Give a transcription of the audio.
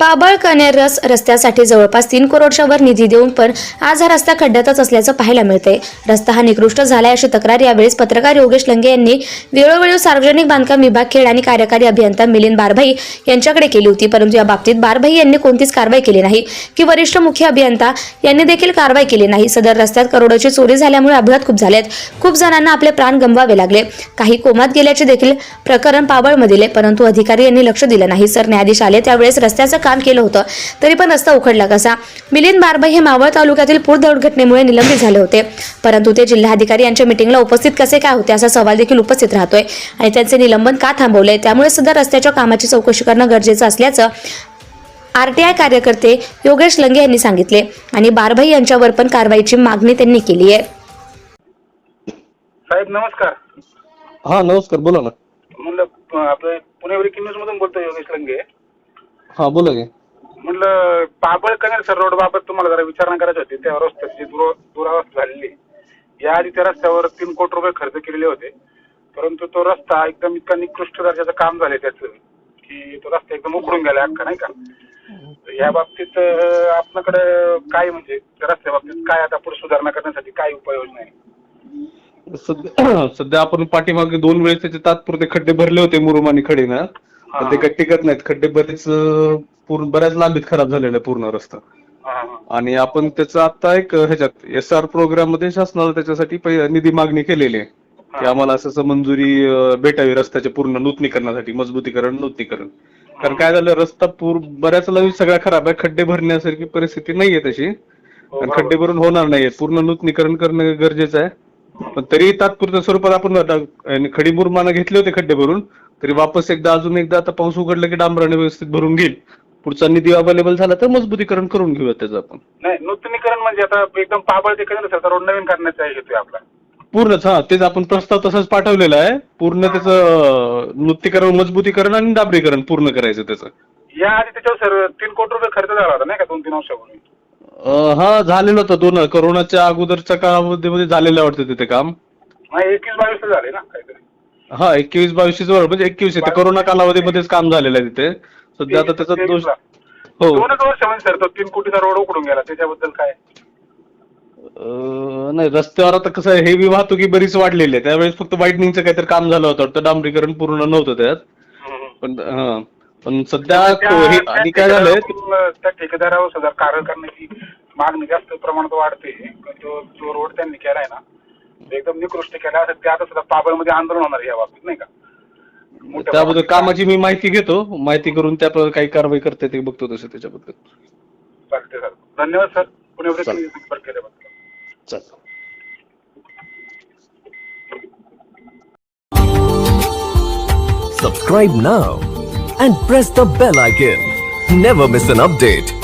पाबळ कनेरस रस्त्यासाठी जवळपास तीन करोडच्या वर निधी देऊन पण आज हा रस्ता खड्ड्यातच असल्याचं पाहायला मिळतंय. रस्ता हा निकृष्ट झालाय अशी तक्रार यावेळेस पत्रकार योगेश लंगे यांनी वेळोवेळी सार्वजनिक बांधकाम विभाग खेळ आणि कार्यकारी अभियंता मिलिंद बारभाई यांच्याकडे केली होती. परंतु या बाबतीत बारभाई यांनी कोणतीच कारवाई केली नाही. की वरिष्ठ मुख्य अभियंता यांनी देखील कारवाई केली नाही. सदर रस्त्यात करोडोची चोरी झाल्यामुळे अपघात खूप झालेत. खूप जणांना आपले प्राण गमवावे लागले. काही कोमात गेल्याचे देखील प्रकरण पाबळमधील आहे परंतु अधिकारी यांनी लक्ष दिलं नाही. सर न्यायाधीश आले त्यावेळेस रस्त्याचं काम केलं होतं. तरी पण रस्ता उखडला कसा? मिलिंद बारभाई हे मावळ तालुक्यातील पूर दुर्घटनेमुळे निलंबित झाले होते. परंतु ते जिल्हाधिकारी यांच्या मिटिंगला उपस्थित कसे काय होते असा सवाल देखील उपस्थित राहतोय. आणि त्यांचे निलंबन का थांबवले त्यामुळे सदर रस्त्याच्या कामाची चौकशी करणं गरजेचं असल्याचं आरटीआय कार्यकर्ते योगेश लंगे यांनी सांगितले. आणि बारभाई यांच्यावर पण कारवाईची मागणी त्यांनी केली आहे. साहेब नमस्कार. हा नमस्कार. बोला ना. म्हणलं आपलं पुणे ब्रेकिंग न्यूज मधून बोलतोय योगेश लंगे. हा बोला की. म्हणलं पाबळ कनेर सर रोड बाबत तुम्हाला जरा विचारणा करायची होती? त्या रस्त्याची दुर दुरावस्था झालेली याआधी त्या रस्त्यावर तीन कोटी रुपये खर्च केलेले होते. परंतु तो रस्ता एकदम इतका निकृष्ट दर्जाचं काम झालंय त्याचं की तो रस्ता एकदम उखडून गेला अख्खा नाही का? तर या बाबतीत अं, आपल्याकडे काय म्हणजे त्या रस्त्या बाबतीत काय आता पुढे सुधारणा करण्यासाठी काय उपाययोजना आहे? सध्या सध्या आपण पाठीमागे दोन वेळेस त्याचे तात्पुरते खड्डे भरले होते मुरुम आणि खडीनं. पण ते काही टिकत नाहीत. खड्डे बरेच बऱ्याच लांबीत खराब झालेला आहे पूर्ण रस्ता. आणि आपण त्याचं आता एक ह्याच्यात एस आर प्रोग्राममध्ये शासनाला त्याच्यासाठी निधी मागणी केलेली आहे. की आम्हाला असं मंजुरी भेटावी रस्त्याच्या पूर्ण नूतनीकरणासाठी मजबूतीकरण नूतनीकरण. कारण काय झालं रस्ता पूर बऱ्याच लांबी सगळा खराब आहे. खड्डे भरण्यासारखी परिस्थिती नाहीये तशी. हो, खड्डे भरून होणार नाहीये. पूर्ण नूतनीकरण करणं गरजेचं आहे. पण तरी तात्पुरत्या स्वरूपात आपण आता आणि खडी मुरमानं घेतले होते खड्डे भरून. तरी वापस एकदा अजून एकदा आता पाऊस उघडला की डांबराने व्यवस्थित भरून घेईल. पुढचा निधी अवेलेबल झाला तर मजबूतीकरण करून घेऊया त्याचं आपण. नाही नूतनीकरण म्हणजे आता एकदम पाबळ ते सर रोड नवीन करण्याचा हेतू आहे आपला. पूर्णच हा तेच आपण प्रस्ताव तसाच पाठवलेला आहे. पूर्ण त्याचं अं, नूतनीकरण मजबूतीकरण आणि डांबरीकरण पूर्ण करायचं त्याचं. या आधी त्याच्यावर सर तीन कोटी रुपये खर्च झाला होता नाही का दोन तीन वर्षापूर्वी हा झालेलं होतं दोन करोनाच्या अगोदरच्या काळामध्ये मध्ये झालेलं वाटतं तिथे काम. एकवीस बावीस झाले ना काहीतरी. हा एकवीस बावीस जवळ म्हणजे एकवीस आहे. ते करोना कालावधीमध्येच काम झालेलं आहे तिथे. सध्या आता त्याचा दोष. हो. दोनच वर्ष म्हणजे सर तो तीन कोटीचा रोड उकडून गेला. त्याच्याबद्दल काय? अं, नाही रस्त्यावर आता कसं आहे हेवी वाहतुकी बरीच वाढलेली आहे. त्यावेळेस फक्त वाईटनिंगचं काहीतरी काम झालं होतं. वाटतं डांबरीकरण पूर्ण नव्हतं त्यात. हम्म. पण हा. पण सध्या त्या- हे त्या आणि काय झालंय? ठेकेदारावर- त्या ठेकेदारावर सुद्धा कारण करण्याची मागणी जास्त प्रमाणात वाढते. तो जो रोड त्यांनी केलाय ना. एकदम निकृष्ट केला असं ते आता सुद्धा पाबळमध्ये आंदोलन होणार या बाबतीत नाही का त्याबद्दल. कामाची मी माहिती घेतो माहिती करून त्या काही कारवाई करते ते बघतो तसं त्याच्याबद्दल चालते सर धन्यवाद सर पुणे चालेल. संपर्क केल्याबद्दल चल Subscribe now and press the bell icon. Never miss an update.